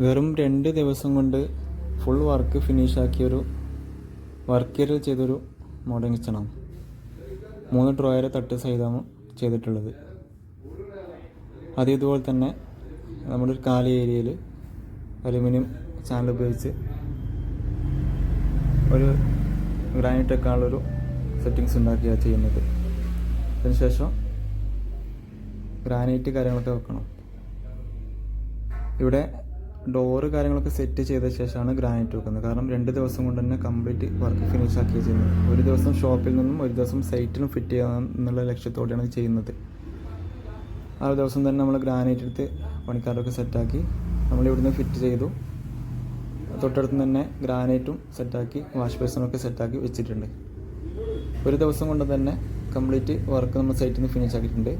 വെറും രണ്ട് ദിവസം കൊണ്ട് ഫുൾ വർക്ക് ഫിനിഷ് ആക്കിയൊരു വർക്ക് ഏരിയ ചെയ്തൊരു മോഡേൺ കിച്ചണാണ് മൂന്ന് ഡ്രോയറെ തട്ട് സഹിതമാണ് ചെയ്തിട്ടുള്ളത്. അത് ഇതുപോലെ തന്നെ നമ്മുടെ ഒരു കാലി ഏരിയയിൽ അലുമിനിയം ചാനൽ ഉപയോഗിച്ച് ഒരു ഗ്രാനൈറ്റ് വെക്കാനുള്ളൊരു സെറ്റിങ്സ് ഉണ്ടാക്കിയാണ് ചെയ്യുന്നത്. അതിനുശേഷം ഗ്രാനൈറ്റ് കാര്യങ്ങളൊക്കെ വെക്കണം. ഇവിടെ ഡോറ് കാര്യങ്ങളൊക്കെ സെറ്റ് ചെയ്ത ശേഷമാണ് ഗ്രാനൈറ്റ് വെക്കുന്നത്. കാരണം രണ്ട് ദിവസം കൊണ്ട് തന്നെ കംപ്ലീറ്റ് വർക്ക് ഫിനിഷ് ആക്കി ചെയ്യുന്നത് ഒരു ദിവസം ഷോപ്പിൽ നിന്നും ഒരു ദിവസം സൈറ്റിലും ഫിറ്റ് ചെയ്യാൻ എന്നുള്ള ലക്ഷ്യത്തോടെയാണ് ചെയ്യുന്നത്. ആ ഒരു ദിവസം തന്നെ നമ്മൾ ഗ്രാനൈറ്റ് എടുത്ത് പണിക്കാരൊക്കെ സെറ്റാക്കി നമ്മൾ ഇവിടുന്ന് ഫിറ്റ് ചെയ്തു. തൊട്ടടുത്ത് തന്നെ ഗ്രാനൈറ്റും സെറ്റാക്കി വാഷ് ബേസിനൊക്കെ സെറ്റാക്കി വെച്ചിട്ടുണ്ട്. ഒരു ദിവസം കൊണ്ട് തന്നെ കംപ്ലീറ്റ് വർക്ക് നമ്മൾ സൈറ്റിൽ നിന്ന് ഫിനിഷ് ആക്കിയിട്ടുണ്ട്.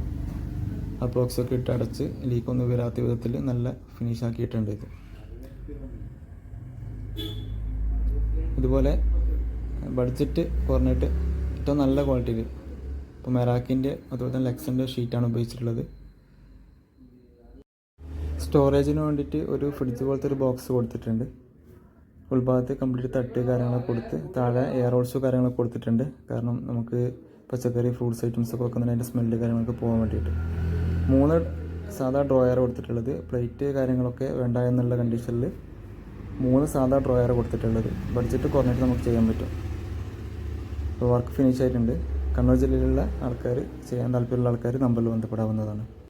അപ്രോക്സ് ഒക്കെ ഇട്ട് അടച്ച് ലീക്കൊന്നും വരാത്ത വിധത്തിൽ നല്ല ഫിനിഷ് ആക്കിയിട്ടുണ്ട് ഇത്. ഇതുപോലെ ബഡ്ജറ്റ് കുറഞ്ഞിട്ട് ഏറ്റവും നല്ല ക്വാളിറ്റിയിൽ ഇപ്പോൾ മെറാക്കിന്റെ അതുപോലെ തന്നെ ലെക്സിന്റെ ഷീറ്റാണ് ഉപയോഗിച്ചിട്ടുള്ളത്. സ്റ്റോറേജിന് വേണ്ടിയിട്ട് ഒരു ഫ്രിഡ്ജ് പോലത്തെ ഒരു ബോക്സ് കൊടുത്തിട്ടുണ്ട്. ഉൾഭാഗത്ത് കംപ്ലീറ്റ് തട്ട് കാര്യങ്ങളൊക്കെ കൊടുത്ത് താഴെ എയർ ഹോൾസ് കാര്യങ്ങളൊക്കെ കൊടുത്തിട്ടുണ്ട്. കാരണം നമുക്ക് പച്ചക്കറി ഫ്രൂട്ട്സ് ഐറ്റംസൊക്കെ വെക്കുന്നതിന് അതിന്റെ സ്മെല്ല് കാര്യങ്ങളൊക്കെ പോകാൻ വേണ്ടിയിട്ട്. മൂന്ന് സാധാ ഡ്രോയർ കൊടുത്തിട്ടുള്ളത്. പ്ലേറ്റ് കാര്യങ്ങളൊക്കെ വേണ്ട എന്നുള്ള കണ്ടീഷനിൽ മൂന്ന് സാധാ ഡ്രോയർ കൊടുത്തിട്ടുള്ളത്. ബഡ്ജറ്റ് കുറഞ്ഞിട്ട് നമുക്ക് ചെയ്യാൻ പറ്റും. ഇപ്പോൾ വർക്ക് ഫിനിഷ് ആയിട്ടുണ്ട്. കണ്ണൂർ ജില്ലയിലുള്ള ആൾക്കാർ ചെയ്യാൻ താല്പര്യമുള്ള ആൾക്കാർ നമ്പറിൽ ബന്ധപ്പെടാവുന്നതാണ്.